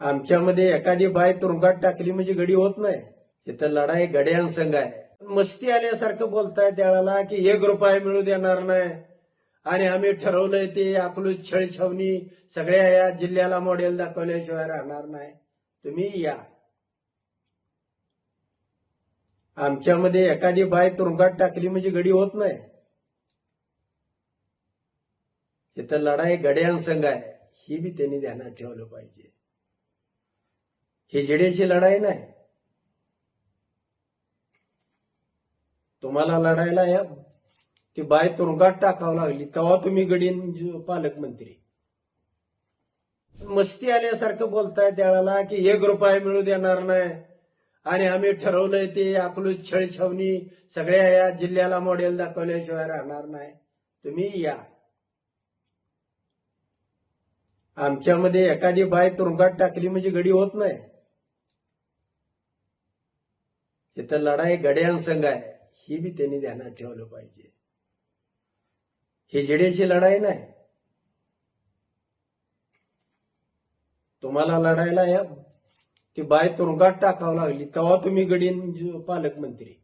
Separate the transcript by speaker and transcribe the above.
Speaker 1: आमच्यामध्ये एखादी बाय तुरुंगात टाकली म्हणजे गडी होत नाही. इथं लढाई गड्यांसंग आहे. मस्ती आल्यासारखं बोलताय त्याला की एक रुपया मिळू देणार नाही. आणि आम्ही ठरवलंय ते आपलं छळछावणी सगळ्या या जिल्ह्याला मॉडेल दाखवल्याशिवाय राहणार नाही. तुम्ही या. आमच्यामध्ये एखादी बाय तुरुंगात टाकली म्हणजे गडी होत नाही. इथं लढाई गड्यांसंग आहे. ही बी त्यांनी ध्यानात ठेवलं पाहिजे. हिजड्याची लढाई नाही. तुम्हाला लढायला या. ती बाय तुरुंगात टाकावं लागली. तेव्हा तुम्ही गडीन पालकमंत्री. मस्ती आल्यासारखं बोलताय त्याला की एक रुपया मिळू देणार नाही. आणि आम्ही ठरवलंय ते आपलं छळछावणी सगळ्या या जिल्ह्याला मॉडेल दाखवल्याशिवाय राहणार नाही. तुम्ही या. आमच्यामध्ये एखादी बाय तुरुंगात टाकली म्हणजे गडी होत नाही. तिथं लढाई गड्यांसंग आहे ही बी त्यांनी ध्यानात ठेवलं पाहिजे. हिजड्याची लढाई नाही. तुम्हाला लढायला या ती बाय तुरुंगात टाकावं लागली तेव्हा तुम्ही गडीन पालकमंत्री.